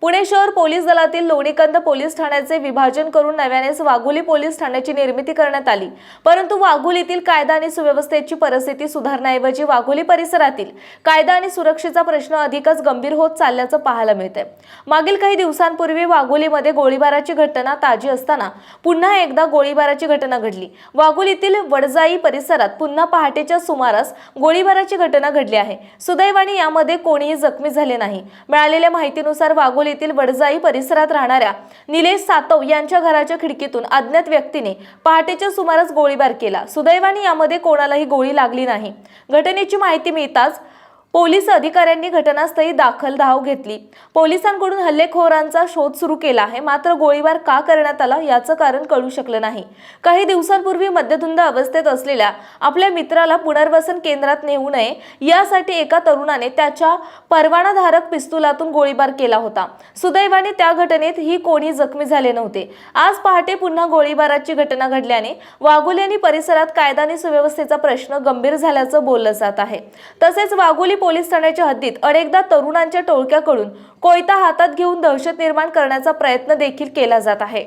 पुणे शहर पोलीस दलातील लोणीकंद पोलीस ठाण्याचे विभाजन करून नव्यानेच वाघोली पोलीस ठाण्याची निर्मिती करण्यात आली. परंतु वाघोलीतील कायदा आणि सुव्यवस्थेची परिस्थिती सुधारण्याऐवजी वाघोली परिसरातील कायदा आणि सुरक्षेचा प्रश्न अधिकच गंभीर होत चालल्याचं पाहायला मिळतंय. मागील काही दिवसांपूर्वी वाघोलीमध्ये गोळीबाराची घटना ताजी असताना पुन्हा एकदा गोळीबाराची घटना घडली. वाघोलीतील वडजाई परिसरात पुन्हा पहाटेच्या सुमारास गोळीबाराची घटना घडली आहे. सुदैवाने यामध्ये कोणीही जखमी झाले नाही. मिळालेल्या माहितीनुसार वाघोली वाघोलीतील वडजाई परिसरात राहणाऱ्या निलेश सातव यांच्या घराच्या खिडकीतून अज्ञात व्यक्तीने पहाटेच्या सुमारास गोळीबार केला. सुदैवाने यामध्ये कोणालाही गोळी लागली नाही. घटनेची माहिती मिळताच पोलीस अधिकाऱ्यांनी घटनास्थळी दाखल धाव घेतली. पोलिसांकडून हल्लेखोरांचा शोध सुरू केला आहे. मात्र गोळीबार का करण्यात आला याचं कारण कळू शकलं नाही. काही दिवसांपूर्वी मध्यधुंद अवस्थेत असलेल्या आपल्या मित्राला पुनर्वसन केंद्रात नेऊ नये यासाठी एका तरुणाने त्याच्या परवानाधारक पिस्तुलातून गोळीबार केला होता. सुदैवाने त्या घटनेत ही कोणी जखमी झाले नव्हते. आज पहाटे पुन्हा गोळीबाराची घटना घडल्याने वाघोली आणि परिसरात कायदा आणि सुव्यवस्थेचा प्रश्न गंभीर झाल्याचं बोललं जात आहे. तसेच वाघोली पोलीस ठाण्याच्या हद्दीत अनेकदा तरुणांच्या टोळक्याकडून कोयता हातात घेऊन दहशत निर्माण करण्याचा प्रयत्न देखील केला जात आहे.